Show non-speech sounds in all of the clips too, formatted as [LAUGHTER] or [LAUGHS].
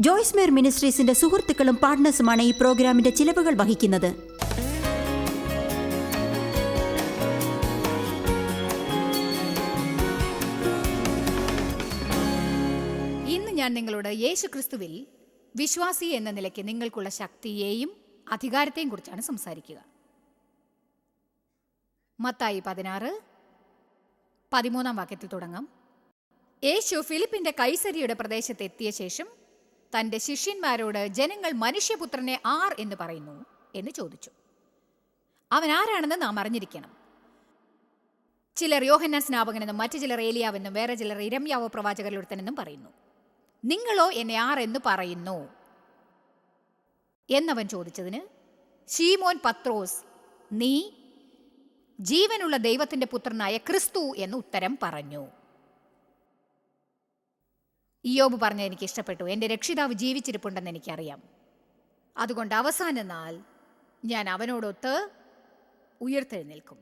ജോയ്സ് മേർ മിനിസ്ട്രീസിന്റെ സുഹൃത്തുക്കളും പാർട്ട്നേഴ്സുമാണ് ഈ പ്രോഗ്രാമിന്റെ ചിലവുകൾ വഹിക്കുന്നത്. ഇന്ന് ഞാൻ നിങ്ങളോട് യേശു ക്രിസ്തുവിൽ വിശ്വാസി എന്ന നിലയ്ക്ക് നിങ്ങൾക്കുള്ള ശക്തിയെയും അധികാരത്തെയും കുറിച്ചാണ് സംസാരിക്കുക. മത്തായി പതിനാറ് പതിമൂന്നാം വാക്യത്തിൽ തുടങ്ങാം. യേശു ഫിലിപ്പിന്റെ കൈസരിയുടെ പ്രദേശത്ത് എത്തിയ ശേഷം തന്റെ ശിഷ്യന്മാരോട് ജനങ്ങൾ മനുഷ്യപുത്രനെ ആർ എന്ന് പറയുന്നു എന്ന് ചോദിച്ചു. അവൻ ആരാണെന്ന് നാം അറിഞ്ഞിരിക്കണം. ചിലർ യോഹന്നാൻ സ്നാപകനെന്നും മറ്റു ചിലർ ഏലിയാവെന്നും വേറെ ചിലർ ഇരമ്യാവോ പ്രവാചകരിലൊരുത്തനെന്നും പറയുന്നു. നിങ്ങളോ എന്നെ ആർ എന്ന് പറയുന്നു? എന്നവൻ ചോദിച്ചതിന് ഷീമോൻ പത്രോസ് നീ ജീവനുള്ള ദൈവത്തിന്റെ പുത്രനായ ക്രിസ്തു എന്ന് ഉത്തരം പറഞ്ഞു. ഇയോബ് പറഞ്ഞ എനിക്ക് ഇഷ്ടപ്പെട്ടു. എന്റെ രക്ഷിതാവ് ജീവിച്ചിരിപ്പുണ്ടെന്ന് എനിക്കറിയാം. അതുകൊണ്ട് അവസാന നാൾ ഞാൻ അവനോടൊത്ത് ഉയർത്തെഴുന്നേൽക്കും.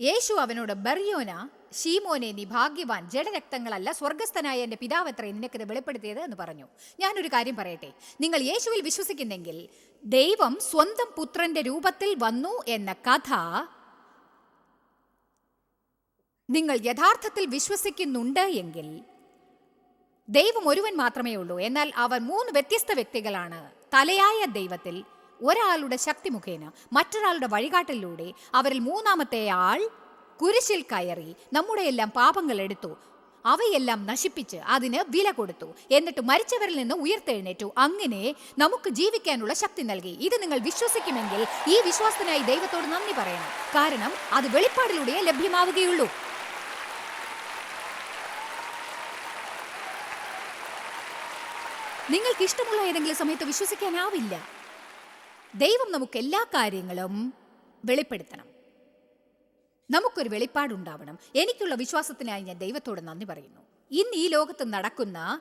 യേശു അവനോട് ബറിയോന ഷീമോനെ നീ ഭാഗ്യവാൻ. ജഡരക്തങ്ങളല്ല സ്വർഗസ്ഥനായ എന്റെ പിതാവത്രേ നിനക്കിത് വെളിപ്പെടുത്തിയത്? എന്ന് പറഞ്ഞു. ഞാനൊരു കാര്യം പറയട്ടെ. നിങ്ങൾ യേശുവിൽ വിശ്വസിക്കുന്നെങ്കിൽ ദൈവം സ്വന്തം പുത്രന്റെ രൂപത്തിൽ വന്നു എന്ന കഥ നിങ്ങൾ യഥാർത്ഥത്തിൽ വിശ്വസിക്കുന്നുണ്ട് എങ്കിൽ ദൈവം ഒരുവൻ മാത്രമേ ഉള്ളൂ. എന്നാൽ അവർ മൂന്ന് വ്യത്യസ്ത വ്യക്തികളാണ്. തലയായ ദൈവത്തിൽ ഒരാളുടെ ശക്തി മുഖേന മറ്റൊരാളുടെ വഴികാട്ടലിലൂടെ അവരിൽ മൂന്നാമത്തെ ആൾ കുരിശിൽ കയറി നമ്മുടെ എല്ലാം പാപങ്ങൾ എടുത്തു. അവയെല്ലാം നശിപ്പിച്ച് അതിന് വില കൊടുത്തു. എന്നിട്ട് മരിച്ചവരിൽ നിന്ന് ഉയർത്തെഴുന്നേറ്റു. അങ്ങനെ നമുക്ക് ജീവിക്കാനുള്ള ശക്തി നൽകി. ഇത് നിങ്ങൾ വിശ്വസിക്കുമെങ്കിൽ ഈ വിശ്വാസത്തിനായി ദൈവത്തോട് നന്ദി പറയണം. കാരണം അത് വെളിപ്പാടിലൂടെ ലഭ്യമാവുകയുള്ളൂ. നിങ്ങൾക്ക് ഇഷ്ടമുള്ള ഏതെങ്കിലും സമയത്ത് വിശ്വസിക്കാനാവില്ല. ദൈവം നമുക്ക് എല്ലാ കാര്യങ്ങളും വെളിപ്പെടുത്തണം. നമുക്കൊരു വെളിപ്പാടുണ്ടാവണം. എനിക്കുള്ള വിശ്വാസത്തിനായി ഞാൻ ദൈവത്തോട് നന്ദി പറയുന്നു. ഇന്ന് ഈ ലോകത്ത് നടക്കുന്ന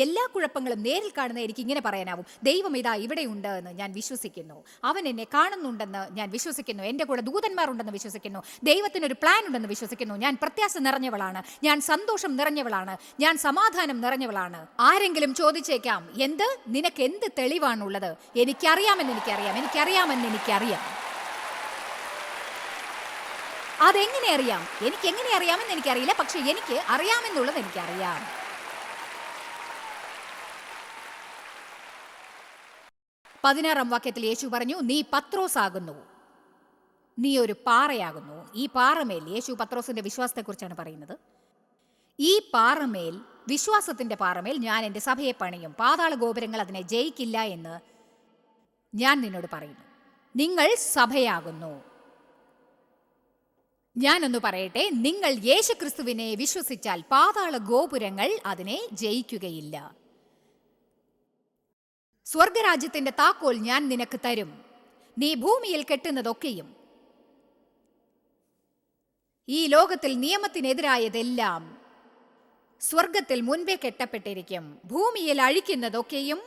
എല്ലാ കുഴപ്പങ്ങളും നേരിൽ കാണുന്ന എനിക്ക് ഇങ്ങനെ പറയാനാവും. ദൈവം ഇതാ ഇവിടെയുണ്ട് എന്ന് ഞാൻ വിശ്വസിക്കുന്നു. അവൻ എന്നെ കാണുന്നുണ്ടെന്ന് ഞാൻ വിശ്വസിക്കുന്നു. എന്റെ കൂടെ ദൂതന്മാരുണ്ടെന്ന് വിശ്വസിക്കുന്നു. ദൈവത്തിനൊരു പ്ലാൻ ഉണ്ടെന്ന് വിശ്വസിക്കുന്നു. ഞാൻ പ്രത്യാശ നിറഞ്ഞവളാണ്. ഞാൻ സന്തോഷം നിറഞ്ഞവളാണ്. ഞാൻ സമാധാനം നിറഞ്ഞവളാണ്. ആരെങ്കിലും ചോദിച്ചേക്കാം എന്ത്? നിനക്ക് എന്ത് തെളിവാണുള്ളത്? എനിക്കറിയാമെന്ന് എനിക്കറിയാം. എനിക്കറിയാമെന്ന് എനിക്കറിയാം. അതെങ്ങനെ അറിയാം? എനിക്ക് എങ്ങനെ അറിയാമെന്ന് എനിക്കറിയില്ല. പക്ഷെ എനിക്ക് അറിയാമെന്നുള്ളത് എനിക്കറിയാം. പതിനാറാം വാക്യത്തിൽ യേശു പറഞ്ഞു നീ പത്രോസ് ആകുന്നു നീ ഒരു പാറയാകുന്നു. ഈ പാറമേൽ യേശു പത്രോസിന്റെ വിശ്വാസത്തെക്കുറിച്ചാണ് പറയുന്നത്. ഈ പാറമേൽ വിശ്വാസത്തിന്റെ പാറമേൽ ഞാൻ എന്റെ സഭയെ പണിയും. പാതാള ഗോപുരങ്ങൾ അതിനെ ജയിക്കില്ല എന്ന് ഞാൻ നിന്നോട് പറയുന്നു. നിങ്ങൾ സഭയാകുന്നു. ഞാനൊന്ന് പറയട്ടെ നിങ്ങൾ യേശുക്രിസ്തുവിനെ വിശ്വസിച്ചാൽ പാതാള ഗോപുരങ്ങൾ അതിനെ ജയിക്കുകയില്ല. സ്വർഗരാജ്യത്തിന്റെ താക്കോൽ ഞാൻ നിനക്ക് തരും. നീ ഭൂമിയിൽ കെട്ടുന്നതൊക്കെയും. ഈ ലോകത്തിൽ നിയമത്തിനെതിരായതെല്ലാം സ്വർഗത്തിൽ മുൻപേ കെട്ടപ്പെട്ടിരിക്കും. ഭൂമിയിൽ അഴിക്കുന്നതൊക്കെയും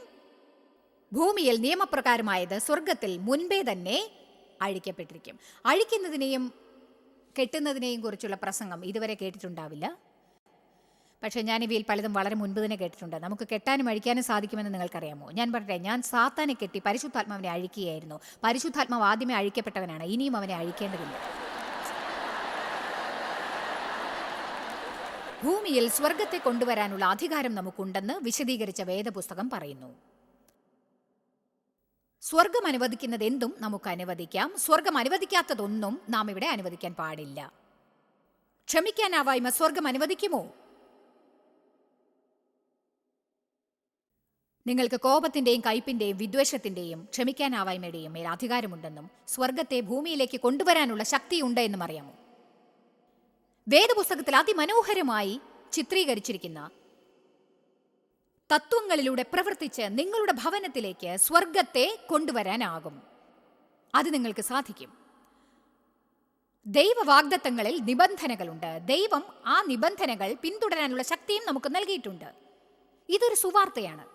ഭൂമിയിൽ നിയമപ്രകാരമായത് സ്വർഗത്തിൽ മുൻപേ തന്നെ അഴിക്കപ്പെട്ടിരിക്കും. അഴിക്കുന്നതിനെയും കെട്ടുന്നതിനെയും കുറിച്ചുള്ള പ്രസംഗം ഇതുവരെ കേട്ടിട്ടുണ്ടാവില്ല. പക്ഷേ ഞാൻ ഇവയിൽ പലതും വളരെ മുൻപ് തന്നെ കേട്ടിട്ടുണ്ട്. നമുക്ക് കെട്ടാനും അഴിക്കാനും സാധിക്കുമെന്ന് നിങ്ങൾക്കറിയാമോ? ഞാൻ പറഞ്ഞേ ഞാൻ സാത്താനെ കെട്ടി പരിശുദ്ധാത്മാവിനെ അഴിക്കുകയായിരുന്നു. പരിശുദ്ധാത്മാവ് ആദ്യമേ അഴിക്കപ്പെട്ടവനാണ് ഇനിയും അവനെ അഴിക്കേണ്ടതില്ല. ഭൂമിയിൽ സ്വർഗത്തെ കൊണ്ടുവരാനുള്ള അധികാരം നമുക്കുണ്ടെന്ന് വിശദീകരിച്ച വേദപുസ്തകം പറയുന്നു. സ്വർഗം അനുവദിക്കുന്നത് എന്തും നമുക്ക് അനുവദിക്കാം. സ്വർഗം അനുവദിക്കാത്തതൊന്നും നാം ഇവിടെ അനുവദിക്കാൻ പാടില്ല. ക്ഷമിക്കാനാവായ്മ സ്വർഗം അനുവദിക്കുമോ? നിങ്ങൾക്ക് കോപത്തിന്റെയും കയ്പിന്റെയും വിദ്വേഷത്തിന്റെയും ക്ഷമിക്കാനാവായ്മയുടെയും മേൽ അധികാരമുണ്ടെന്നും സ്വർഗത്തെ ഭൂമിയിലേക്ക് കൊണ്ടുവരാനുള്ള ശക്തിയുണ്ട് എന്നും അറിയാമോ? വേദപുസ്തകത്തിൽ അതിമനോഹരമായി ചിത്രീകരിച്ചിരിക്കുന്ന തത്വങ്ങളിലൂടെ പ്രവർത്തിച്ച് നിങ്ങളുടെ ഭവനത്തിലേക്ക് സ്വർഗത്തെ കൊണ്ടുവരാനാകും. അത് നിങ്ങൾക്ക് സാധിക്കും. ദൈവവാഗ്ദത്തങ്ങളിൽ നിബന്ധനകളുണ്ട്. ദൈവം ആ നിബന്ധനകൾ പിന്തുടരാനുള്ള ശക്തിയും നമുക്ക് നൽകിയിട്ടുണ്ട്. ഇതൊരു സുവാർത്തയാണ്.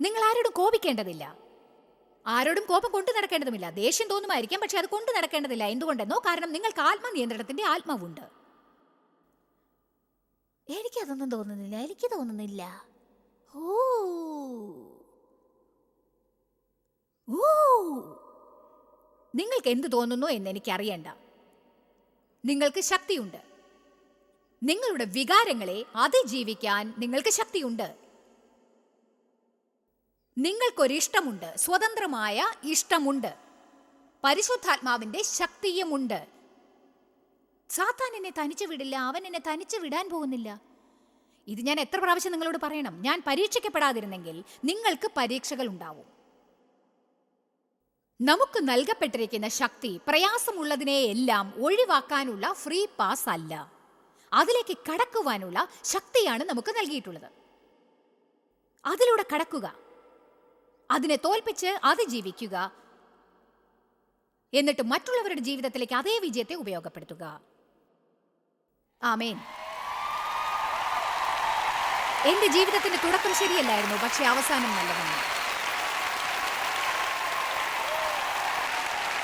നിങ്ങൾ ആരോടും കോപിക്കേണ്ടതില്ല. ആരോടും കോപം കൊണ്ടു നടക്കേണ്ടതുമില്ല. ദേഷ്യം തോന്നുമായിരിക്കാം പക്ഷെ അത് കൊണ്ടു നടക്കേണ്ടതില്ല. എന്തുകൊണ്ടെന്നോ കാരണം നിങ്ങൾക്ക് ആത്മനിയന്ത്രണത്തിന്റെ ആത്മാവുണ്ട്. എനിക്കതൊന്നും തോന്നുന്നില്ല. എനിക്ക് തോന്നുന്നില്ല. ഓ. ഓ. നിങ്ങൾക്ക് എന്ത് തോന്നുന്നു എന്ന് എനിക്കറിയണ്ട. നിങ്ങൾക്ക് ശക്തിയുണ്ട്. നിങ്ങളുടെ വികാരങ്ങളെ അതിജീവിക്കാൻ നിങ്ങൾക്ക് ശക്തിയുണ്ട്. നിങ്ങൾക്കൊരിഷ്ടമുണ്ട്. സ്വതന്ത്രമായ ഇഷ്ടമുണ്ട്. പരിശുദ്ധാത്മാവിന്റെ ശക്തിയുമുണ്ട്. സാത്താൻ എന്നെ തനിച്ചു വിടില്ല അവൻ എന്നെ തനിച്ചു വിടാൻ പോകുന്നില്ല. ഇത് ഞാൻ എത്ര പ്രാവശ്യം നിങ്ങളോട് പറയണം? ഞാൻ പരീക്ഷിക്കപ്പെടാതിരുന്നെങ്കിൽ നിങ്ങൾക്ക് പരീക്ഷകൾ ഉണ്ടാവും നമുക്ക് നൽകപ്പെട്ടിരിക്കുന്ന ശക്തി പ്രയാസമുള്ളതിനെ എല്ലാം ഒഴിവാക്കാനുള്ള ഫ്രീ പാസ് അല്ല. അതിലേക്ക് കടക്കുവാനുള്ള ശക്തിയാണ് നമുക്ക് നൽകിയിട്ടുള്ളത്. അതിലൂടെ കടക്കുക. അതിനെ തോൽപ്പിച്ച് അതിജീവിക്കുക എന്നിട്ട് മറ്റുള്ളവരുടെ ജീവിതത്തിലേക്ക് അതേ വിജയത്തെ ഉപയോഗപ്പെടുത്തുക. ആമേൻ. എന്റെ ജീവിതത്തിന്റെ തുടക്കം ശരിയല്ലായിരുന്നു പക്ഷെ അവസാനം നല്ലതാണ്.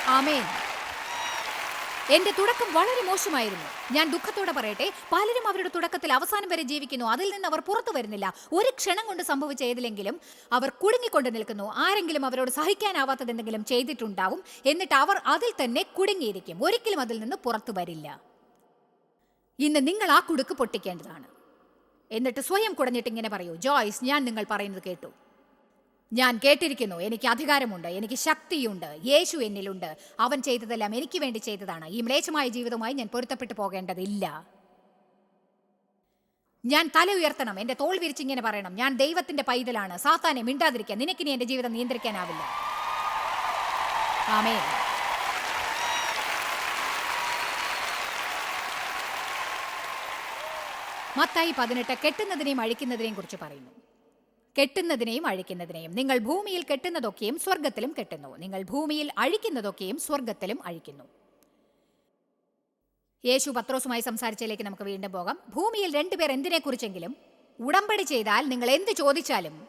ആമേൻ. എന്റെ തുടക്കം വളരെ മോശമായിരുന്നു. ഞാൻ ദുഃഖത്തോടെ പറയട്ടെ പലരും അവരുടെ തുടക്കത്തിൽ അവസാനം വരെ ജീവിക്കുന്നു. അതിൽ നിന്ന് അവർ പുറത്തു വരുന്നില്ല. ഒരു ക്ഷണം കൊണ്ട് സംഭവിച്ച ഏതിലെങ്കിലും അവർ കുടുങ്ങിക്കൊണ്ട് നിൽക്കുന്നു. ആരെങ്കിലും അവരോട് സഹിക്കാനാവാത്തത് എന്തെങ്കിലും ചെയ്തിട്ടുണ്ടാവും. എന്നിട്ട് അവർ അതിൽ തന്നെ കുടുങ്ങിയിരിക്കും. ഒരിക്കലും അതിൽ നിന്ന് പുറത്തു വരില്ല. ഇന്ന് നിങ്ങൾ ആ കുടുക്ക് പൊട്ടിക്കേണ്ടതാണ്. എന്നിട്ട് സ്വയം കുടഞ്ഞിട്ട് ഇങ്ങനെ പറയൂ ജോയ്സ് ഞാൻ നിങ്ങൾ പറയുന്നത് കേട്ടു. ഞാൻ കേട്ടിരിക്കുന്നു. എനിക്ക് അധികാരമുണ്ട്. എനിക്ക് ശക്തിയുണ്ട്. യേശു എന്നിലുണ്ട്. അവൻ ചെയ്തതെല്ലാം എനിക്ക് വേണ്ടി ചെയ്തതാണ്. ഈ മ്ലേച്ഛമായ ജീവിതവുമായി ഞാൻ പൊരുത്തപ്പെട്ടു പോകേണ്ടതില്ല. ഞാൻ തല ഉയർത്തണം. എന്റെ തോൾ വിരിച്ചിങ്ങനെ പറയണം. ഞാൻ ദൈവത്തിന്റെ പൈതലാണ്. സാത്താനെ മിണ്ടാതിരിക്കാൻ. നിനക്കിനി എന്റെ ജീവിതം നിയന്ത്രിക്കാനാവില്ല. ആമേ മത്തായി പതിനെട്ട് കെട്ടുന്നതിനെയും അഴിക്കുന്നതിനെയും കുറിച്ച് പറയുന്നു. കെട്ടുന്നതിനെയും അഴിക്കുന്നതിനെയും. നിങ്ങൾ ഭൂമിയിൽ കെട്ടുന്നതൊക്കെയും സ്വർഗത്തിലും കെട്ടുന്നു. നിങ്ങൾ ഭൂമിയിൽ അഴിക്കുന്നതൊക്കെയും സ്വർഗത്തിലും അഴിക്കുന്നു. യേശു പത്രോസുമായി സംസാരിച്ചതിലേക്ക് നമുക്ക് വീണ്ടും പോകാം. ഭൂമിയിൽ രണ്ടുപേർ എന്തിനെക്കുറിച്ചെങ്കിലും ഉടമ്പടി ചെയ്താൽ നിങ്ങൾ എന്ത് ചോദിച്ചാലും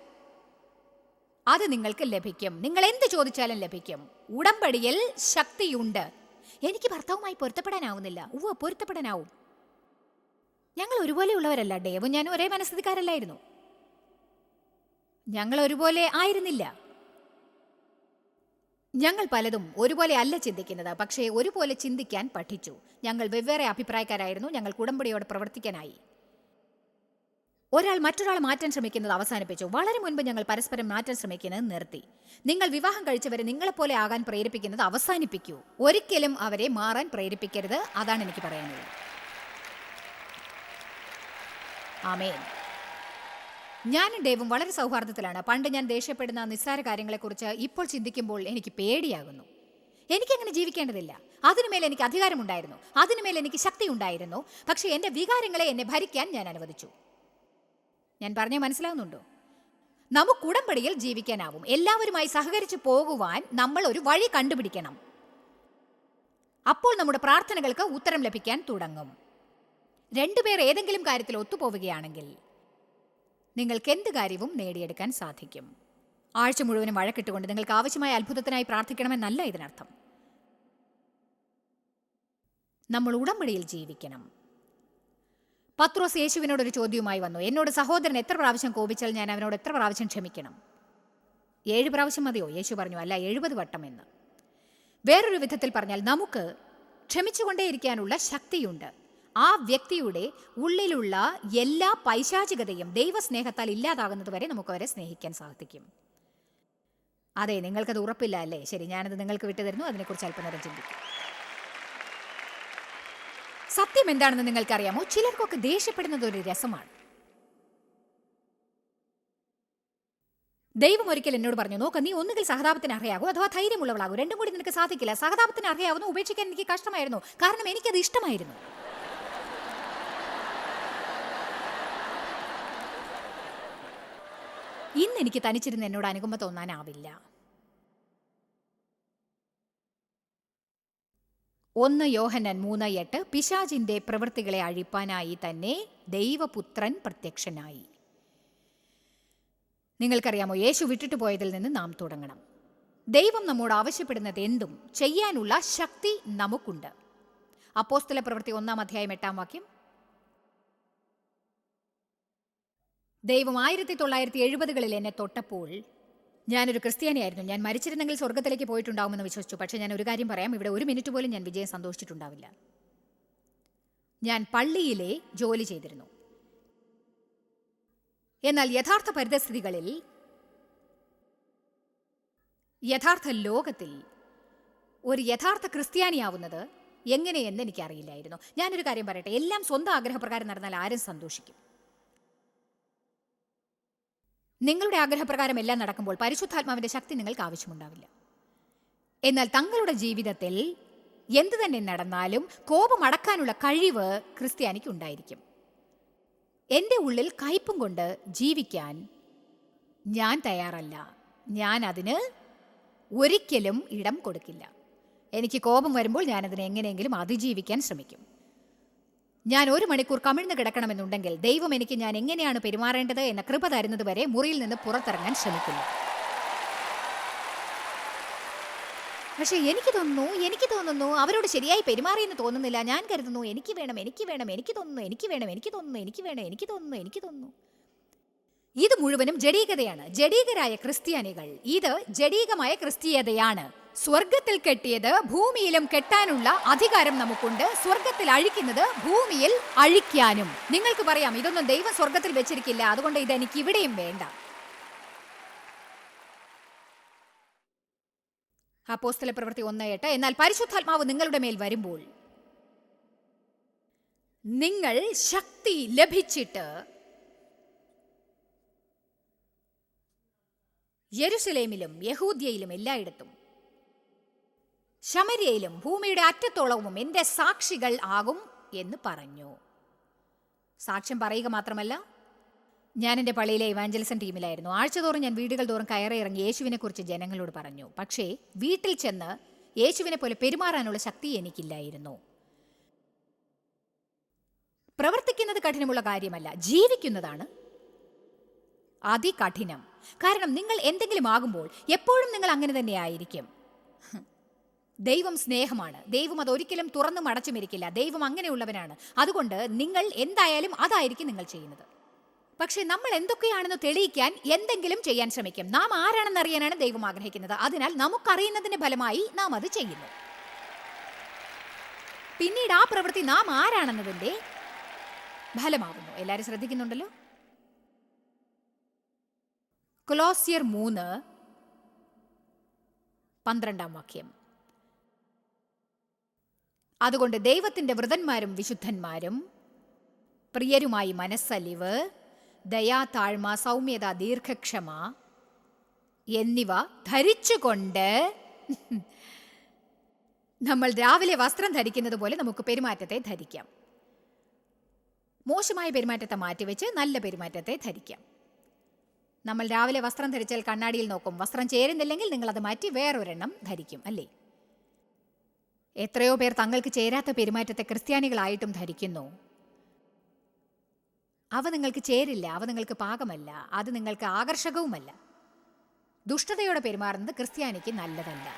അത് നിങ്ങൾക്ക് ലഭിക്കും. നിങ്ങൾ എന്ത് ചോദിച്ചാലും ലഭിക്കും. ഉടമ്പടിയിൽ ശക്തിയുണ്ട്. എനിക്ക് ഭർത്താവുമായി പൊരുത്തപ്പെടാനാവുന്നില്ല. ഉവ്വ പൊരുത്തപ്പെടാനാവും. ഞങ്ങൾ ഒരുപോലെയുള്ളവരല്ല ഡേവും ഞാൻ ഒരേ മനസ്ഥിതിക്കാരല്ലായിരുന്നു. ഞങ്ങൾ ഒരുപോലെ ആയിരുന്നില്ല. ഞങ്ങൾ പലതും ഒരുപോലെ അല്ല ചിന്തിക്കുന്നത്. പക്ഷേ ഒരുപോലെ ചിന്തിക്കാൻ പഠിച്ചു. ഞങ്ങൾ വെവ്വേറെ അഭിപ്രായക്കാരായിരുന്നു. ഞങ്ങൾ കുടമ്പടിയോടെ പ്രവർത്തിക്കാനായി. ഒരാൾ മറ്റൊരാൾ മാറ്റാൻ ശ്രമിക്കുന്നത് അവസാനിപ്പിച്ചു. വളരെ മുൻപ് ഞങ്ങൾ പരസ്പരം മാറ്റാൻ ശ്രമിക്കുന്നത് നിർത്തി. നിങ്ങൾ വിവാഹം കഴിച്ചവരെ നിങ്ങളെപ്പോലെ ആകാൻ പ്രേരിപ്പിക്കുന്നത് അവസാനിപ്പിക്കൂ. ഒരിക്കലും അവരെ മാറാൻ പ്രേരിപ്പിക്കരുത്. അതാണ് എനിക്ക് പറയാനുള്ളത്. ആമേൻ. ഞാനും ഡേവും വളരെ സൗഹാർദ്ദത്തിലാണ്. പണ്ട് ഞാൻ ദേഷ്യപ്പെടുന്ന നിസ്സാര കാര്യങ്ങളെക്കുറിച്ച് ഇപ്പോൾ ചിന്തിക്കുമ്പോൾ എനിക്ക് പേടിയാകുന്നു. എനിക്കങ്ങനെ ജീവിക്കേണ്ടതില്ല. അതിനുമേൽ എനിക്ക് അധികാരമുണ്ടായിരുന്നു. അതിനുമേൽ എനിക്ക് ശക്തി ഉണ്ടായിരുന്നു പക്ഷേ എന്റെ വികാരങ്ങളെ എന്നെ ഭരിക്കാൻ ഞാൻ അനുവദിച്ചു. ഞാൻ പറഞ്ഞ മനസ്സിലാവുന്നുണ്ടോ? നമുക്ക് ഉടമ്പടിയിൽ ജീവിക്കാനാവും. എല്ലാവരുമായി സഹകരിച്ചു പോകുവാൻ നമ്മൾ ഒരു വഴി കണ്ടുപിടിക്കണം. അപ്പോൾ നമ്മുടെ പ്രാർത്ഥനകൾക്ക് ഉത്തരം ലഭിക്കാൻ തുടങ്ങും. രണ്ടുപേർ ഏതെങ്കിലും കാര്യത്തിൽ ഒത്തുപോവുകയാണെങ്കിൽ നിങ്ങൾക്ക് എന്ത് കാര്യവും നേടിയെടുക്കാൻ സാധിക്കും. ആഴ്ച മുഴുവനും വഴക്കിട്ടുകൊണ്ട് നിങ്ങൾക്ക് ആവശ്യമായ അത്ഭുതത്തിനായി പ്രാർത്ഥിക്കണമെന്നല്ല ഇതിനർത്ഥം. നമ്മൾ ഉടമ്പടിയിൽ ജീവിക്കണം. പത്രോസ് യേശുവിനോട് ഒരു ചോദ്യവുമായി വന്നു. എന്നോട് സഹോദരൻ എത്ര പ്രാവശ്യം കോപിച്ചാൽ ഞാൻ അവനോട് എത്ര പ്രാവശ്യം ക്ഷമിക്കണം? ഏഴ് പ്രാവശ്യം മതിയോ? യേശു പറഞ്ഞു. അല്ല എഴുപത് വട്ടം എന്ന്. വേറൊരു വിധത്തിൽ പറഞ്ഞാൽ നമുക്ക് ക്ഷമിച്ചുകൊണ്ടേയിരിക്കാനുള്ള ശക്തിയുണ്ട്. ആ വ്യക്തിയുടെ ഉള്ളിലുള്ള എല്ലാ പൈശാചികതയും ദൈവസ്നേഹത്താൽ ഇല്ലാതാകുന്നത് വരെ നമുക്ക് അവരെ സ്നേഹിക്കാൻ സാധിക്കും. അതെ നിങ്ങൾക്കത് ഉറപ്പില്ല അല്ലേ? ശരി ഞാനത് നിങ്ങൾക്ക് വിട്ടുതരുന്നു അതിനെക്കുറിച്ച് അല്പനേരം ചിന്തിക്കും. സത്യം എന്താണെന്ന് നിങ്ങൾക്കറിയാമോ? ചിലർക്കൊക്കെ ദേഷ്യപ്പെടുന്നത് ഒരു രസമാണ്. ദൈവം ഒരിക്കൽ എന്നോട് പറഞ്ഞു നോക്ക് നീ ഒന്നുകിൽ സഹതാപത്തിന് അർഹയാകൂ അഥവാ ധൈര്യമുള്ളവളാകൂ. രണ്ടും കൂടി നിനക്ക് സാധിക്കില്ല. സഹതാപത്തിന് അറിയാവുന്നു ഉപേക്ഷിക്കാൻ എനിക്ക് കഷ്ടമായിരുന്നു. കാരണം എനിക്കത് ഇഷ്ടമായിരുന്നു. ഇന്ന് എനിക്ക് തനിച്ചിരുന്ന് എന്നോട് അനുകമ്പ തോന്നാനാവില്ല. ഒന്ന് യോഹനൻ മൂന്ന് എട്ട് പിശാജിന്റെ പ്രവൃത്തികളെ അഴിപ്പാനായി തന്നെ ദൈവപുത്രൻ പ്രത്യക്ഷനായി. നിങ്ങൾക്കറിയാമോ യേശു വിട്ടിട്ട് പോയതിൽ നിന്ന് നാം തുടങ്ങണം. ദൈവം നമ്മോട് ആവശ്യപ്പെടുന്നത് എന്തും ചെയ്യാനുള്ള ശക്തി നമുക്കുണ്ട്. അപ്പോസ്തല പ്രവൃത്തി ഒന്നാം അധ്യായം എട്ടാം വാക്യം ദൈവം ആയിരത്തി തൊള്ളായിരത്തി എഴുപതുകളിൽ എന്നെ തൊട്ടപ്പോൾ ഞാനൊരു ക്രിസ്ത്യാനിയായിരുന്നു. ഞാൻ മരിച്ചിരുന്നെങ്കിൽ സ്വർഗത്തിലേക്ക് പോയിട്ടുണ്ടാവുമെന്ന് വിശ്വസിച്ചു. പക്ഷേ ഞാൻ ഒരു കാര്യം പറയാം. ഇവിടെ ഒരു മിനിറ്റ് പോലും ഞാൻ വിജയം സന്തോഷിച്ചിട്ടുണ്ടാവില്ല. ഞാൻ പള്ളിയിലെ ജോലി ചെയ്തിരുന്നു. എന്നാൽ യഥാർത്ഥ പരിതസ്ഥിതികളിൽ യഥാർത്ഥ ലോകത്തിൽ ഒരു യഥാർത്ഥ ക്രിസ്ത്യാനിയാവുന്നത് എങ്ങനെയെന്ന് എനിക്കറിയില്ലായിരുന്നു. ഞാനൊരു കാര്യം പറയട്ടെ. എല്ലാം സ്വന്തം ആഗ്രഹപ്രകാരം നടന്നാൽ ആരും സന്തോഷിക്കും. നിങ്ങളുടെ ആഗ്രഹപ്രകാരം എല്ലാം നടക്കുമ്പോൾ പരിശുദ്ധാത്മാവിന്റെ ശക്തി നിങ്ങൾക്ക് ആവശ്യമുണ്ടാവില്ല. എന്നാൽ തങ്ങളുടെ ജീവിതത്തിൽ എന്തു തന്നെ നടന്നാലും കോപം അടക്കാനുള്ള കഴിവ് ക്രിസ്ത്യാനിക്ക് ഉണ്ടായിരിക്കും. എന്റെ ഉള്ളിൽ കയ്പും കൊണ്ട് ജീവിക്കാൻ ഞാൻ തയ്യാറല്ല. ഞാൻ അതിന് ഒരിക്കലും ഇടം കൊടുക്കില്ല. എനിക്ക് കോപം വരുമ്പോൾ ഞാനതിനെ എങ്ങനെയെങ്കിലും അതിജീവിക്കാൻ ശ്രമിക്കും. ഞാൻ ഒരു മണിക്കൂർ കമിഴ്ന്ന് കിടക്കണമെന്നുണ്ടെങ്കിൽ ദൈവം എനിക്ക് ഞാൻ എങ്ങനെയാണ് പെരുമാറേണ്ടത് എന്ന കൃപ തരുന്നത് വരെ മുറിയിൽ നിന്ന് പുറത്തിറങ്ങാൻ ശ്രമിക്കുന്നു. പക്ഷെ എനിക്ക് തോന്നുന്നു എനിക്ക് തോന്നുന്നു അവരോട് ശരിയായി പെരുമാറിയെന്ന് തോന്നുന്നില്ല. ഞാൻ കരുതുന്നു എനിക്ക് വേണം എനിക്ക് വേണം എനിക്ക് തോന്നുന്നു എനിക്ക് വേണം എനിക്ക് തോന്നുന്നു എനിക്ക് വേണം എനിക്ക് തോന്നുന്നു എനിക്ക് തോന്നുന്നു. ഇത് മുഴുവനും ജഡീകതയാണ്. ജഡീകരായ ക്രിസ്ത്യാനികൾ ഇത് ജഡീകമായ ക്രിസ്തീയതയാണ്. സ്വർഗത്തിൽ കെട്ടിയത് ഭൂമിയിലും കെട്ടാനുള്ള അധികാരം നമുക്കുണ്ട്. സ്വർഗത്തിൽ അഴിക്കുന്നത് ഭൂമിയിൽ അഴിക്കാനും. നിങ്ങൾക്ക് പറയാം ഇതൊന്നും ദൈവം സ്വർഗത്തിൽ വെച്ചിരിക്കില്ല. അതുകൊണ്ട് ഇത് എനിക്ക് ഇവിടെയും വേണ്ട. അപ്പോസ്തല പ്രവൃത്തി ഒന്ന് എട്ട്. എന്നാൽ പരിശുദ്ധാത്മാവ് നിങ്ങളുടെ മേൽ വരുമ്പോൾ നിങ്ങൾ ശക്തി ലഭിച്ചിട്ട് യെരുസലേമിലും യഹൂദ്യയിലും എല്ലായിടത്തും ശമര്യയിലും ഭൂമിയുടെ അറ്റത്തോളവും എന്റെ സാക്ഷികൾ ആകും എന്ന് പറഞ്ഞു. സാക്ഷ്യം പറയുക മാത്രമല്ല ഞാൻ എന്റെ പള്ളിയിലെ ഇവാഞ്ചലിസം ടീമിലായിരുന്നു ആഴ്ചതോറും ഞാൻ വീടുകൾ തോറും കയറി ഇറങ്ങി യേശുവിനെ കുറിച്ച് ജനങ്ങളോട് പറഞ്ഞു. പക്ഷേ വീട്ടിൽ ചെന്ന് യേശുവിനെ പോലെ പെരുമാറാനുള്ള ശക്തി എനിക്കില്ലായിരുന്നു. പ്രവർത്തിക്കുന്നത് കഠിനമുള്ള കാര്യമല്ല ജീവിക്കുന്നതാണ് അതികഠിനം. കാരണം നിങ്ങൾ എന്തെങ്കിലും ആകുമ്പോൾ എപ്പോഴും നിങ്ങൾ അങ്ങനെ തന്നെ ആയിരിക്കും. ദൈവം സ്നേഹമാണ്. ദൈവം അതൊരിക്കലും തുറന്നും അടച്ചുമിരിക്കില്ല ദൈവം അങ്ങനെയുള്ളവനാണ്. അതുകൊണ്ട് നിങ്ങൾ എന്തായാലും അതായിരിക്കും നിങ്ങൾ ചെയ്യുന്നത്. പക്ഷേ നമ്മൾ എന്തൊക്കെയാണെന്ന് തെളിയിക്കാൻ എന്തെങ്കിലും ചെയ്യാൻ ശ്രമിക്കും. നാം ആരാണെന്ന് അറിയാനാണ് ദൈവം ആഗ്രഹിക്കുന്നത്. അതിനാൽ നമുക്കറിയുന്നതിന്റെ ഫലമായി നാം അത് ചെയ്യുന്നു. പിന്നീട് ആ പ്രവൃത്തി നാം ആരാണെന്നതിന്റെ ഫലമാകുന്നു. എല്ലാവരും ശ്രദ്ധിക്കുന്നുണ്ടല്ലോ? കൊലോസിയർ മൂന്ന് പന്ത്രണ്ടാം വാക്യം. അതുകൊണ്ട് ദൈവത്തിന്റെ വൃതന്മാരും വിശുദ്ധന്മാരും പ്രിയരുമായി മനസ്സലിവ് ദയാ താഴ്മ സൗമ്യത ദീർഘക്ഷമ എന്നിവ ധരിച്ചുകൊണ്ട് നമ്മൾ രാവിലെ വസ്ത്രം ധരിക്കുന്നത് പോലെ നമുക്ക് പെരുമാറ്റത്തെ ധരിക്കാം. മോശമായ പെരുമാറ്റത്തെ മാറ്റിവെച്ച് നല്ല പെരുമാറ്റത്തെ ധരിക്കാം. നമ്മൾ രാവിലെ വസ്ത്രം ധരിച്ചാൽ കണ്ണാടിയിൽ നോക്കും. വസ്ത്രം ചേരുന്നില്ലെങ്കിൽ നിങ്ങൾ അത് മാറ്റി വേറൊരെണ്ണം ധരിക്കും അല്ലേ? എത്രയോ പേർ തങ്ങൾക്ക് ചേരാത്ത പെരുമാറ്റത്തെ ക്രിസ്ത്യാനികളായിട്ടും ധരിക്കുന്നു. അവ നിങ്ങൾക്ക് ചേരില്ല അവ നിങ്ങൾക്ക് പാകമല്ല അത് നിങ്ങൾക്ക് ആകർഷകവുമല്ല. ദുഷ്ടതയോടെ പെരുമാറുന്നത് ക്രിസ്ത്യാനിക്ക് നല്ലതല്ല.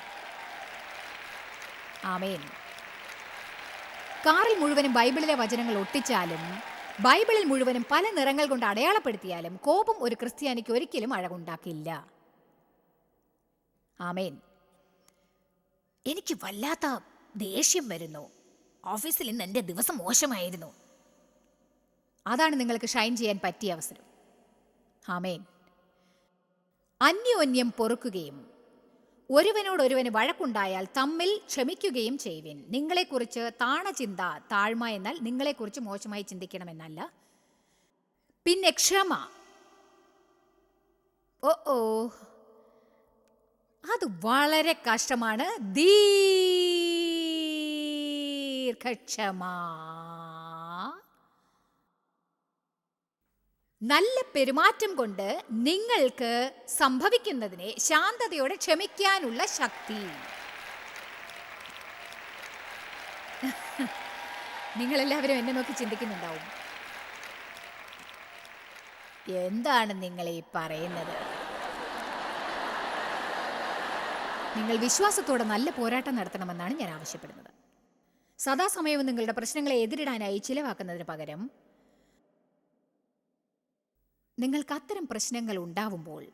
ആമേൻ. കാറിൽ മുഴുവനും ബൈബിളിലെ വചനങ്ങൾ ഒട്ടിച്ചാലും ബൈബിളിൽ മുഴുവനും പല നിറങ്ങൾ കൊണ്ട് അടയാളപ്പെടുത്തിയാലും കോപം ഒരു ക്രിസ്ത്യാനിക്ക് ഒരിക്കലും അഴകുണ്ടാക്കില്ല. ആമേൻ. എനിക്ക് വല്ലാത്ത ദേഷ്യം വരുന്നു. ഓഫീസിൽ ഇന്ന് എന്റെ ദിവസം മോശമായിരുന്നു. അതാണ് നിങ്ങൾക്ക് ഷൈൻ ചെയ്യാൻ പറ്റിയ അവസരം. ആമേൻ. അന്യോന്യം പൊറുക്കുകയും ഒരുവനോടൊരുവന് വഴക്കുണ്ടായാൽ തമ്മിൽ ക്ഷമിക്കുകയും ചെയ്യുവിൻ. നിങ്ങളെക്കുറിച്ച് താണചിന്ത താഴ്മ എന്നാൽ നിങ്ങളെക്കുറിച്ച് മോശമായി ചിന്തിക്കണമെന്നല്ല. പിന്നെ ക്ഷമ. ഓ ഓ. അത് വളരെ കഷ്ടമാണ്. ദീർഘക്ഷമ. നല്ല പെരുമാറ്റം കൊണ്ട് നിങ്ങൾക്ക് സംഭവിക്കുന്നതിനെ ശാന്തതയോടെ ക്ഷമിക്കാനുള്ള ശക്തി. [LAUGHS] നിങ്ങളെല്ലാവരും എന്നെ നോക്കി ചിന്തിക്കുന്നുണ്ടാവും. എന്താണ് നിങ്ങൾ ഈ പറയുന്നത്? നിങ്ങൾ വിശ്വാസത്തോടെ നല്ല പോരാട്ടം നടത്തണമെന്നാണ് ഞാൻ ആവശ്യപ്പെടുന്നത്. സദാസമയവും നിങ്ങളുടെ പ്രശ്നങ്ങളെ എതിരിടാനായി ചിലവാക്കുന്നതിന് പകരം നിങ്ങൾക്ക് അത്തരം പ്രശ്നങ്ങൾ ഉണ്ടാവുമ്പോൾ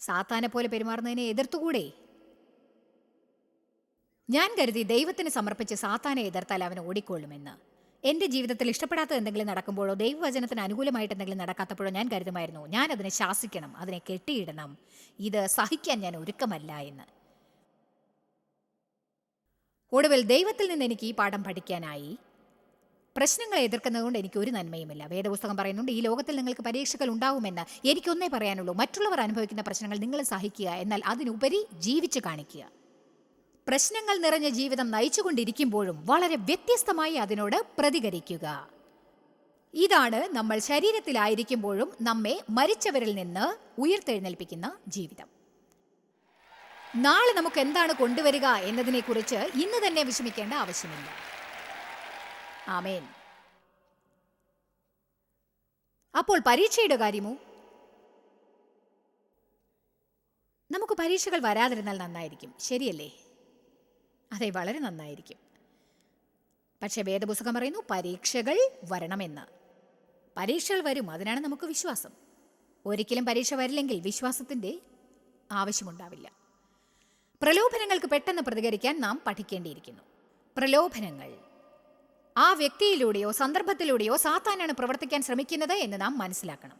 സാത്താനെ പോലെ പെരുമാറുന്നതിനെ എതിർത്തുകൂടെ? ഞാൻ കരുതി ദൈവത്തിന് സമർപ്പിച്ച് സാത്താനെ എതിർത്താൽ അവൻ ഓടിക്കൊള്ളുമെന്ന്. എന്റെ ജീവിതത്തിൽ ഇഷ്ടപ്പെടാത്ത എന്തെങ്കിലും നടക്കുമ്പോഴോ ദൈവവചനത്തിന് അനുകൂലമായിട്ട് എന്തെങ്കിലും നടക്കാത്തപ്പോഴോ ഞാൻ കരുതുമായിരുന്നു. ഞാൻ അതിനെ ശാസിക്കണം അതിനെ കെട്ടിയിടണം. ഇത് സഹിക്കാൻ ഞാൻ ഒരുക്കമല്ല എന്ന്. ഒടുവിൽ ദൈവത്തിൽ നിന്ന് എനിക്ക് ഈ പാഠം പഠിക്കാനായി. പ്രശ്നങ്ങളെ എതിർക്കുന്നതുകൊണ്ട് എനിക്ക് ഒരു നന്മയുമില്ല. വേദപുസ്തകം പറയുന്നുണ്ട് ഈ ലോകത്തിൽ നിങ്ങൾക്ക് പരീക്ഷകൾ ഉണ്ടാവുമെന്ന് എനിക്കൊന്നേ പറയാനുള്ളൂ. മറ്റുള്ളവർ അനുഭവിക്കുന്ന പ്രശ്നങ്ങൾ നിങ്ങൾ സഹിക്കുക എന്നാൽ അതിനുപരി ജീവിച്ചു കാണിക്കുക. പ്രശ്നങ്ങൾ നിറഞ്ഞ ജീവിതം നയിച്ചുകൊണ്ടിരിക്കുമ്പോഴും വളരെ വ്യത്യസ്തമായി അതിനോട് പ്രതികരിക്കുക. ഇതാണ് നമ്മൾ ശരീരത്തിലായിരിക്കുമ്പോഴും നമ്മെ മരിച്ചവരിൽ നിന്ന് ഉയർത്തെഴുന്നേൽപ്പിക്കുന്ന ജീവിതം. നാളെ നമുക്ക് എന്താണ് കൊണ്ടുവരിക എന്നതിനെക്കുറിച്ച് ഇന്ന് തന്നെ വിഷമിക്കേണ്ട ആവശ്യമില്ല. ആമേൻ. അപ്പോൾ പരീക്ഷയുടെ കാര്യമോ? നമുക്ക് പരീക്ഷകൾ വരാതിരുന്നാൽ നന്നായിരിക്കും. ശരിയല്ലേ? അതെ വളരെ നന്നായിരിക്കും. പക്ഷേ വേദപുസ്തകം പറയുന്നു പരീക്ഷകൾ വരണമെന്ന്. പരീക്ഷകൾ വരും അതിനാണ് നമുക്ക് വിശ്വാസം. ഒരിക്കലും പരീക്ഷ വരില്ലെങ്കിൽ വിശ്വാസത്തിന്റെ ആവശ്യമുണ്ടാവില്ല. പ്രലോഭനങ്ങൾക്ക് പെട്ടെന്ന് പ്രതികരിക്കാൻ നാം പഠിക്കേണ്ടിയിരിക്കുന്നു. പ്രലോഭനങ്ങൾ. ആ വ്യക്തിയിലൂടെയോ സന്ദർഭത്തിലൂടെയോ സാത്താനാണ് പ്രവർത്തിക്കാൻ ശ്രമിക്കുന്നത് എന്ന് നാം മനസ്സിലാക്കണം.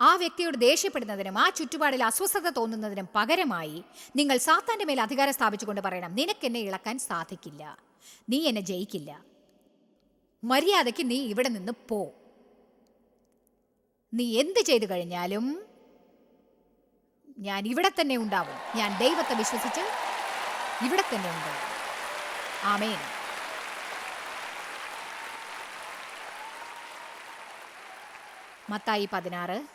ആ വ്യക്തിയോട് ദേഷ്യപ്പെടുന്നതിനും ആ ചുറ്റുപാടിൽ അസ്വസ്ഥത തോന്നുന്നതിനും പകരമായി നിങ്ങൾ സാത്താന്റെ മേൽ അധികാരം സ്ഥാപിച്ചുകൊണ്ട് പറയണം നിനക്കെന്നെ ഇളക്കാൻ സാധിക്കില്ല. നീ എന്നെ ജയിക്കില്ല. മര്യാദയ്ക്ക് നീ ഇവിടെ നിന്ന് പോ. നീ എന്ത് ചെയ്തു കഴിഞ്ഞാലും ഞാൻ ഇവിടെ തന്നെ ഉണ്ടാവും. ഞാൻ ദൈവത്തെ വിശ്വസിച്ച് ഇവിടെ തന്നെ ഉണ്ടാവും. ആമേൻ. മത്തായി പതിനാറ്.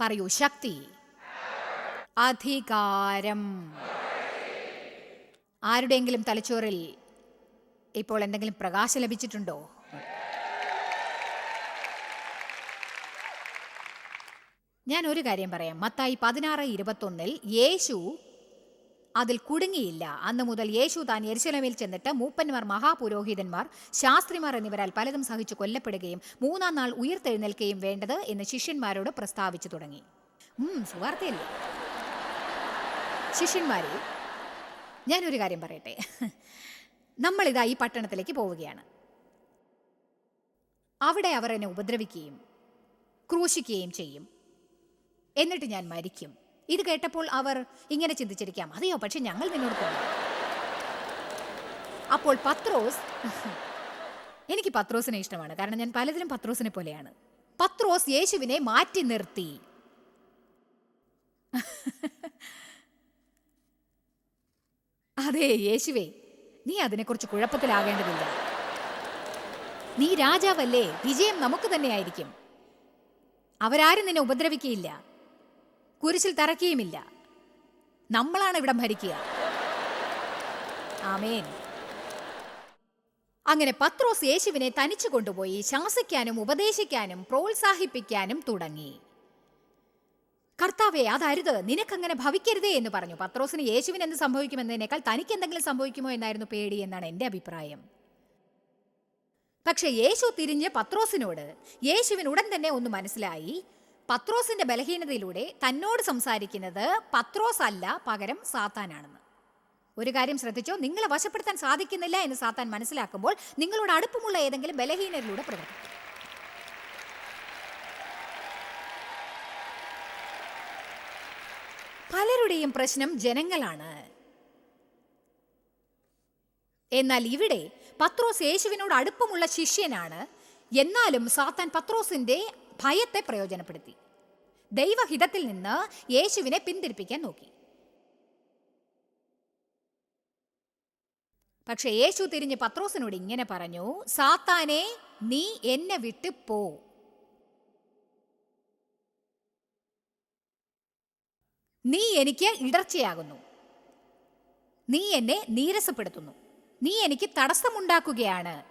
പറയൂ ശക്തി. അധികാരം. ആരുടെയെങ്കിലും തലച്ചോറിൽ ഇപ്പോൾ എന്തെങ്കിലും പ്രകാശം ലഭിച്ചിട്ടുണ്ടോ? ഞാൻ ഒരു കാര്യം പറയാം. മത്തായി പതിനാറ് ഇരുപത്തൊന്നിൽ യേശു അതിൽ കുടുങ്ങിയില്ല. അന്ന് മുതൽ യേശു താൻ എരിശലമിൽ ചെന്നിട്ട് മൂപ്പന്മാർ മഹാപുരോഹിതന്മാർ ശാസ്ത്രിമാർ എന്നിവരാൽ പലതും സഹിച്ചു കൊല്ലപ്പെടുകയും മൂന്നാം നാൾ ഉയർത്തെഴുന്നേൽക്കുകയും വേണ്ടത് എന്ന് ശിഷ്യന്മാരോട് പ്രസ്താവിച്ചു തുടങ്ങി. സുവാർത്തയല്ലേ? ശിഷ്യന്മാരെ ഞാനൊരു കാര്യം പറയട്ടെ. നമ്മളിതാ ഈ പട്ടണത്തിലേക്ക് പോവുകയാണ്. അവിടെ അവർ എന്നെ ഉപദ്രവിക്കുകയും ക്രൂശിക്കുകയും ചെയ്യും. എന്നിട്ട് ഞാൻ മരിക്കും. ഇത് കേട്ടപ്പോൾ അവർ ഇങ്ങനെ ചിന്തിച്ചിരിക്കാം അതെയോ പക്ഷെ ഞങ്ങൾ നിന്നോട് പോകും അപ്പോൾ പത്രോസ് എനിക്ക് പത്രോസിനെ ഇഷ്ടമാണ് കാരണം ഞാൻ പലതിലും പത്രോസിനെ പോലെയാണ്. പത്രോസ് യേശുവിനെ മാറ്റി നിർത്തി. അതെ യേശുവേ നീ അതിനെക്കുറിച്ച് കുഴപ്പത്തിലാകേണ്ടതില്ല. നീ രാജാവല്ലേ വിജയം നമുക്ക് തന്നെയായിരിക്കും അവരാരും നിന്നെ ഉപദ്രവിക്കുകയില്ല കുരിശിൽ തറക്കുകയുമില്ല നമ്മളാണ് ഇവിടം ഭരിക്കുക. ആമേൻ. അങ്ങനെ പത്രോസ് യേശുവിനെ തനിച്ചു കൊണ്ടുപോയി ശാസിക്കാനും ഉപദേശിക്കാനും പ്രോത്സാഹിപ്പിക്കാനും തുടങ്ങി. കർത്താവെ അതരുത്. നിനക്കങ്ങനെ ഭവിക്കരുതേ എന്ന് പറഞ്ഞു. പത്രോസിന് യേശുവിന് എന്ത് സംഭവിക്കുമെന്നതിനേക്കാൾ തനിക്ക് എന്തെങ്കിലും സംഭവിക്കുമോ എന്നായിരുന്നു പേടി എന്നാണ് എന്റെ അഭിപ്രായം. പക്ഷേ യേശു തിരിഞ്ഞ് പത്രോസിനോട് യേശുവിന് ഉടൻ തന്നെ ഒന്ന് മനസ്സിലായി. പത്രോസിന്റെ ബലഹീനതയിലൂടെ തന്നോട് സംസാരിക്കുന്നത് പത്രോസ് അല്ല പകരം സാത്താനാണെന്ന്. ഒരു കാര്യം ശ്രദ്ധിച്ചോ? നിങ്ങളെ വശപ്പെടുത്താൻ സാധിക്കുന്നില്ല എന്ന് സാത്താൻ മനസ്സിലാക്കുമ്പോൾ നിങ്ങളോട് അടുപ്പമുള്ള ഏതെങ്കിലും ബലഹീനരിലൂടെ പ്രവർത്തിക്കും. പലരുടെയും പ്രശ്നം ജനങ്ങളാണ്. എന്നാൽ ഇവിടെ പത്രോസ് യേശുവിനോട് അടുപ്പമുള്ള ശിഷ്യനാണ്. എന്നാലും സാത്താൻ പത്രോസിന്റെ ഭയത്തെ പ്രയോജനപ്പെടുത്തി. ദൈവഹിതത്തിൽ നിന്ന് യേശുവിനെ പിന്തിരിപ്പിക്കാൻ നോക്കി. പക്ഷെ യേശു തിരിഞ്ഞ് പത്രോസിനോട് ഇങ്ങനെ പറഞ്ഞു സാത്താനെ നീ എന്നെ വിട്ട് പോ. നീ എനിക്ക് ഇടർച്ചയാകുന്നു. നീ എന്നെ നീരസപ്പെടുത്തുന്നു. നീ എനിക്ക് തടസ്സമുണ്ടാക്കുകയാണ്.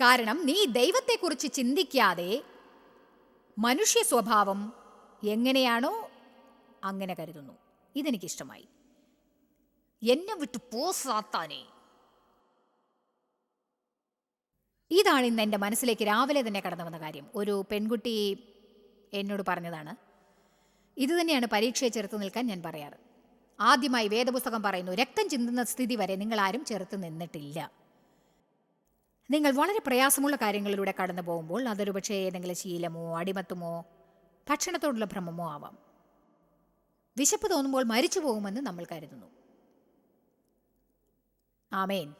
കാരണം നീ ദൈവത്തെക്കുറിച്ച് ചിന്തിക്കാതെ മനുഷ്യ സ്വഭാവം എങ്ങനെയാണോ അങ്ങനെ കരുതുന്നു. ഇതെനിക്കിഷ്ടമായി. എന്നെ വിട്ടു പോ സാത്താനെ. ഇതാണ് ഇന്ന് എന്റെ മനസ്സിലേക്ക് രാവിലെ തന്നെ കടന്നു വന്ന കാര്യം. ഒരു പെൺകുട്ടി എന്നോട് പറഞ്ഞതാണ് ഇത് തന്നെയാണ് പരീക്ഷയെ ചെറുത്ത് നിൽക്കാൻ ഞാൻ പറയാറ്. ആദ്യമായി വേദപുസ്തകം പറയുന്നു രക്തം ചിന്തുന്ന സ്ഥിതി വരെ നിങ്ങൾ ആരും ചെറുത്ത് നിന്നിട്ടില്ല. നിങ്ങൾ വളരെ പ്രയാസമുള്ള കാര്യങ്ങളിലൂടെ കടന്നു പോകുമ്പോൾ അതൊരു പക്ഷേ ഏതെങ്കിലും ശീലമോ അടിമത്തമോ ഭക്ഷണത്തോടുള്ള ഭ്രമമോ ആവാം. വിശപ്പ് തോന്നുമ്പോൾ മരിച്ചു പോകുമെന്ന് നമ്മൾ കരുതുന്നു. ആമേൻ.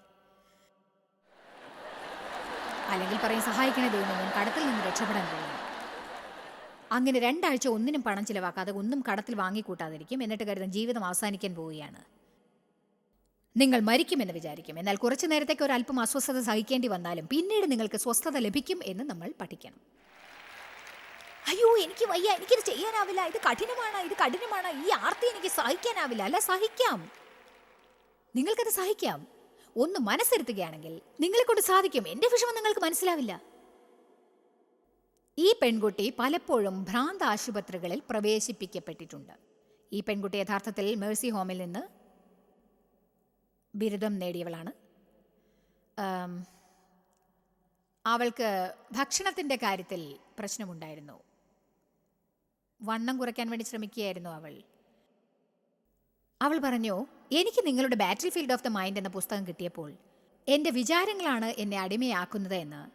അല്ലെങ്കിൽ പറയും സഹായിക്കണേ ദൈവമേ കടത്തിൽ നിന്ന് രക്ഷപ്പെടാൻ കഴിയും അങ്ങനെ രണ്ടാഴ്ച ഒന്നിനും പണം ചിലവാക്കാതെ ഒന്നും കടത്തിൽ വാങ്ങിക്കൂട്ടാതിരിക്കും എന്നിട്ട് കരുതും ജീവിതം അവസാനിക്കാൻ പോവുകയാണ്. നിങ്ങൾ മരിക്കുമെന്ന് വിചാരിക്കും. എന്നാൽ കുറച്ചു നേരത്തേക്ക് ഒരു അല്പം അസ്വസ്ഥത സഹിക്കേണ്ടി വന്നാലും പിന്നീട് നിങ്ങൾക്ക് സ്വസ്ഥത ലഭിക്കും എന്ന് നമ്മൾ പഠിക്കണം. അയ്യോ എനിക്ക് വയ്യ. എനിക്കിത് ചെയ്യാനാവില്ല. ഇത് കഠിനമാണ്. ഇത് കഠിനമാണ്. ഈ ആർത്തി എനിക്ക് സഹിക്കാനാവില്ല. അല്ല സഹിക്കാം. നിങ്ങൾക്കത് സഹിക്കാം. ഒന്ന് മനസ്സിരുത്തുകയാണെങ്കിൽ നിങ്ങളെ കൊണ്ട് സാധിക്കും. എന്റെ വിഷമം നിങ്ങൾക്ക് മനസ്സിലാവില്ല. ഈ പെൺകുട്ടി പലപ്പോഴും ഭ്രാന്ത ആശുപത്രികളിൽ പ്രവേശിപ്പിക്കപ്പെട്ടിട്ടുണ്ട്. ഈ പെൺകുട്ടി യഥാർത്ഥത്തിൽ മേഴ്സി ഹോമിൽ നിന്ന് ബിരുദം നേടിയവളാണ്. അവൾക്ക് ഭക്ഷണത്തിന്റെ കാര്യത്തിൽ പ്രശ്നമുണ്ടായിരുന്നു. വണ്ണം കുറയ്ക്കാൻ വേണ്ടി ശ്രമിക്കുകയായിരുന്നു അവൾ. അവൾ പറഞ്ഞു എനിക്ക് നിങ്ങളുടെ battle field of the mind എന്ന പുസ്തകം കിട്ടിയപ്പോൾ എന്റെ വിചാരങ്ങളാണ് എന്നെ അടിമയാക്കുന്നത് എന്ന്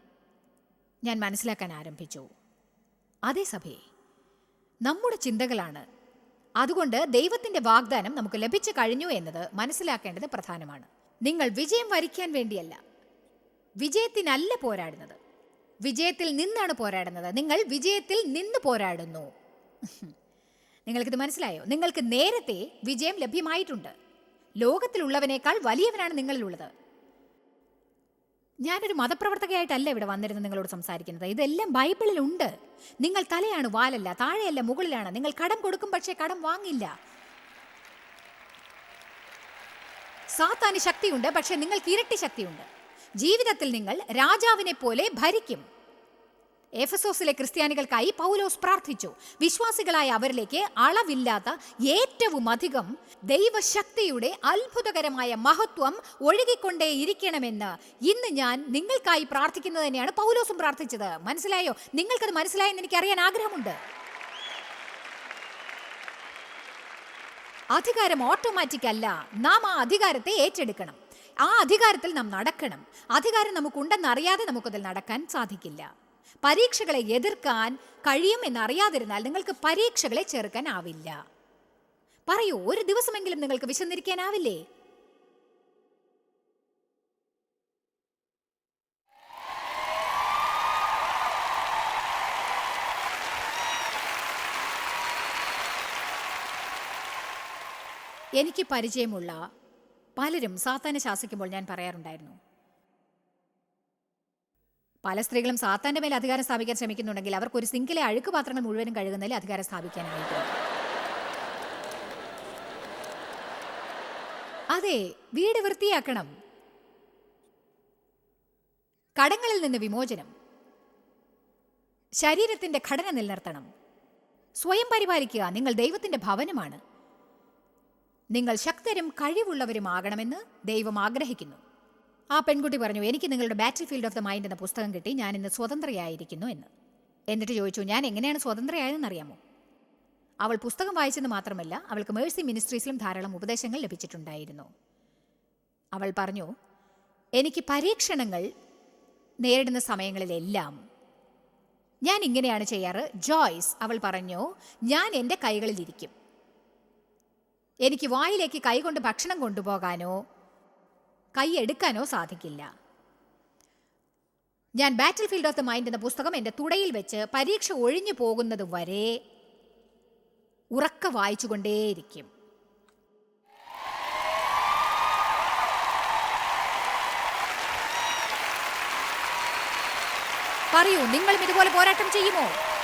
ഞാൻ മനസ്സിലാക്കാൻ ആരംഭിച്ചു. അതേ സഭയെ നമ്മുടെ ചിന്തകളാണ് അതുകൊണ്ട് ദൈവത്തിന്റെ വാഗ്ദാനം നമുക്ക് ലഭിച്ചു കഴിഞ്ഞു എന്നത് മനസ്സിലാക്കേണ്ടത് പ്രധാനമാണ്. നിങ്ങൾ വിജയം വരിക്കാൻ വേണ്ടിയല്ല വിജയത്തിനല്ല പോരാടുന്നത്. വിജയത്തിൽ നിന്നാണ് പോരാടുന്നത്. നിങ്ങൾ വിജയത്തിൽ നിന്ന് പോരാടുന്നു. നിങ്ങൾക്കിത് മനസ്സിലായോ? നിങ്ങൾക്ക് നേരത്തെ വിജയം ലഭ്യമായിട്ടുണ്ട്. ലോകത്തിലുള്ളവനേക്കാൾ വലിയവനാണ് നിങ്ങളിലുള്ളത്. ഞാനൊരു മതപ്രവർത്തകയായിട്ടല്ല ഇവിടെ വന്നിരുന്നത് നിങ്ങളോട് സംസാരിക്കുന്നത്. ഇതെല്ലാം ബൈബിളിലുണ്ട്. നിങ്ങൾ തലയാണ് വാലല്ല താഴെയല്ല മുകളിലാണ്. നിങ്ങൾ കടം കൊടുക്കും പക്ഷേ കടം വാങ്ങില്ല. സാത്താന് ശക്തിയുണ്ട് പക്ഷെ നിങ്ങൾക്ക് ഇരട്ടി ശക്തിയുണ്ട്. ജീവിതത്തിൽ നിങ്ങൾ രാജാവിനെ പോലെ ഭരിക്കും. എഫസോസിലെ ക്രിസ്ത്യാനികൾക്കായി പൗലോസ് പ്രാർത്ഥിച്ചു. വിശ്വാസികളായ അവരിലേക്ക് അളവില്ലാത്ത ഏറ്റവും അധികം ദൈവശക്തിയുടെ അത്ഭുതകരമായ മഹത്വം ഒഴുകിക്കൊണ്ടേയിരിക്കണമെന്ന് ഇന്ന് ഞാൻ നിങ്ങൾക്കായി പ്രാർത്ഥിക്കുന്നത് തന്നെയാണ് പൗലോസും പ്രാർത്ഥിച്ചത്. മനസ്സിലായോ? നിങ്ങൾക്കത് മനസ്സിലായെന്ന് എനിക്ക് അറിയാൻ ആഗ്രഹമുണ്ട്. അധികാരം ഓട്ടോമാറ്റിക് അല്ല. നാം ആ അധികാരത്തെ ഏറ്റെടുക്കണം. ആ അധികാരത്തിൽ നാം നടക്കണം. അധികാരം നമുക്കുണ്ടെന്ന് അറിയാതെ നമുക്കതിൽ നടക്കാൻ സാധിക്കില്ല. പരീക്ഷകളെ എതിർക്കാൻ കഴിയും എന്നറിയാതിരുന്നാൽ നിങ്ങൾക്ക് പരീക്ഷകളെ ചെറുക്കാനാവില്ല. പറയൂ ഒരു ദിവസമെങ്കിലും നിങ്ങൾക്ക് വിശന്നിരിക്കാനാവില്ലേ? എനിക്ക് പരിചയമുള്ള പലരും സാത്താനെ ശാസിക്കുമ്പോൾ ഞാൻ പറയാറുണ്ടായിരുന്നു. പല സ്ത്രീകളും സാത്താന്റെ മേൽ അധികാരം സ്ഥാപിക്കാൻ ശ്രമിക്കുന്നുണ്ടെങ്കിൽ അവർക്ക് ഒരു സിങ്കിലെ അഴുക്ക് പാത്രങ്ങൾ മുഴുവനും കഴുകുന്നതിൽ അധികാരം സ്ഥാപിക്കാനായിട്ട്. അതെ വീട് വൃത്തിയാക്കണം. കടങ്ങളിൽ നിന്ന് വിമോചനം. ശരീരത്തിന്റെ ഘടന നിലനിർത്തണം. സ്വയം പരിപാലിക്കുക നിങ്ങൾ ദൈവത്തിന്റെ ഭവനമാണ്. നിങ്ങൾ ശക്തരും കഴിവുള്ളവരുമാകണമെന്ന് ദൈവം ആഗ്രഹിക്കുന്നു. ആ പെൺകുട്ടി പറഞ്ഞു എനിക്ക് നിങ്ങളുടെ ബാറ്റിൽ ഫീൽഡ് ഓഫ് ദ മൈൻഡ് എന്ന പുസ്തകം കിട്ടി. ഞാൻ ഇന്ന് സ്വതന്ത്രയായിരിക്കുന്നു എന്ന്. എന്നിട്ട് ചോദിച്ചു ഞാൻ എങ്ങനെയാണ് സ്വതന്ത്രയായതെന്ന് അറിയാമോ അവൾ പുസ്തകം വായിച്ചെന്ന് മാത്രമല്ല അവൾക്ക് മേഴ്സി മിനിസ്ട്രീസിലും ധാരാളം ഉപദേശങ്ങൾ ലഭിച്ചിട്ടുണ്ടായിരുന്നു. അവൾ പറഞ്ഞു എനിക്ക് പരീക്ഷണങ്ങൾ നേരിടുന്ന സമയങ്ങളിലെല്ലാം ഞാൻ ഇങ്ങനെയാണ് ചെയ്യാറ്. ജോയ്സ് അവൾ പറഞ്ഞു ഞാൻ എന്റെ കൈകളിലിരിക്കും. എനിക്ക് വായിലേക്ക് കൈകൊണ്ട് ഭക്ഷണം കൊണ്ടുപോകാനോ കൈ എടുക്കാനോ സാധിക്കില്ല. ഞാൻ ബാറ്റിൽ ഫീൽഡ് ഓഫ് ദ മൈൻഡ് എന്ന പുസ്തകം എന്റെ തുടയിൽ വെച്ച് പരീക്ഷ ഒഴിഞ്ഞു പോകുന്നത് വരെ ഉറക്ക വായിച്ചുകൊണ്ടേയിരിക്കും. പറയൂ നിങ്ങളും ഇതുപോലെ പോരാട്ടം ചെയ്യുമോ?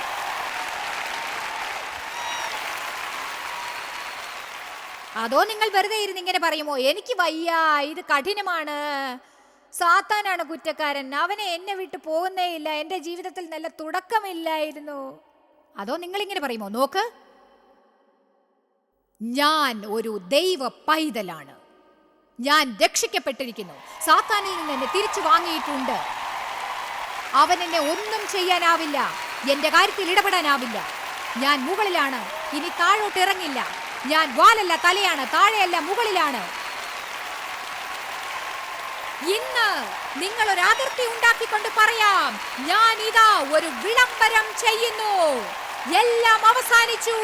അതോ നിങ്ങൾ വെറുതെ ഇരുന്ന് ഇങ്ങനെ പറയുമോ? എനിക്ക് വയ്യ ഇത് കഠിനമാണ്. സാത്താനാണ് കുറ്റക്കാരൻ. അവനെ എന്നെ വിട്ട് പോകുന്നേ ഇല്ല. എന്റെ ജീവിതത്തിൽ നല്ല തുടക്കമില്ലായിരുന്നു. അതോ നിങ്ങൾ ഇങ്ങനെ പറയുമോ? നോക്ക്. ഞാൻ ഒരു ദൈവ പൈതലാണ്. ഞാൻ രക്ഷിക്കപ്പെട്ടിരിക്കുന്നു. സാത്താനിൽ നിന്ന് എന്നെ തിരിച്ചു വാങ്ങിയിട്ടുണ്ട്. അവൻ എന്നെ ഒന്നും ചെയ്യാനാവില്ല. എന്റെ കാര്യത്തിൽ ഇടപെടാനാവില്ല. ഞാൻ മുകളിലാണ്. ഇനി താഴോട്ട് ഇറങ്ങില്ല. ഞാൻ വാലല്ല തലയാണ് താഴെയല്ല മുകളിലാണ്. ഇന്ന് നിങ്ങൾ ഒരു അതിർത്തി ഉണ്ടാക്കിക്കൊണ്ട് പറയാം ഞാൻ ഇതാ ഒരു വിളംബരം ചെയ്യുന്നു. എല്ലാം അവസാനിച്ചു.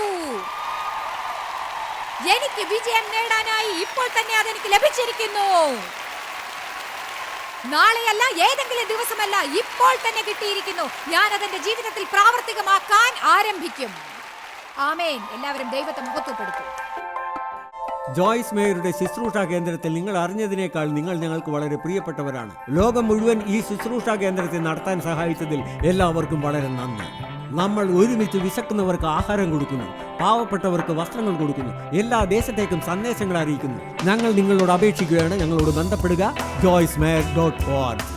എനിക്ക് വിജയം നേടാനായി ഇപ്പോൾ തന്നെ അതെനിക്ക് ലഭിച്ചിരിക്കുന്നു. നാളെയല്ല ഏതെങ്കിലും ദിവസമല്ല ഇപ്പോൾ തന്നെ കിട്ടിയിരിക്കുന്നു. ഞാൻ അതെന്റെ ജീവിതത്തിൽ പ്രാവർത്തികമാക്കാൻ ആരംഭിക്കും. ആമേൻ. എല്ലാവരും ദൈവത്തെ മുഖത്തുപ്പെടുത്തും ജോയ്സ് മേയറുടെ ശുശ്രൂഷ കേന്ദ്രത്തിൽ നിങ്ങൾ അറിഞ്ഞതിനേക്കാൾ നിങ്ങൾ ഞങ്ങൾക്ക് വളരെ പ്രിയപ്പെട്ടവരാണ്. ലോകം മുഴുവൻ ഈ ശുശ്രൂഷ കേന്ദ്രത്തെ നടത്താൻ സഹായിച്ചതിൽ എല്ലാവർക്കും വളരെ നന്ദി. നമ്മൾ ഒരുമിച്ച് വിശക്കുന്നവർക്ക് ആഹാരം കൊടുക്കുന്നു പാവപ്പെട്ടവർക്ക് വസ്ത്രങ്ങൾ കൊടുക്കുന്നു എല്ലാ ദേശത്തേക്കും സന്ദേശങ്ങൾ അറിയിക്കുന്നു. ഞങ്ങൾ നിങ്ങളോട് അപേക്ഷിക്കുകയാണ് ഞങ്ങളോട് ബന്ധപ്പെടുക. Joyce Meyer dot org.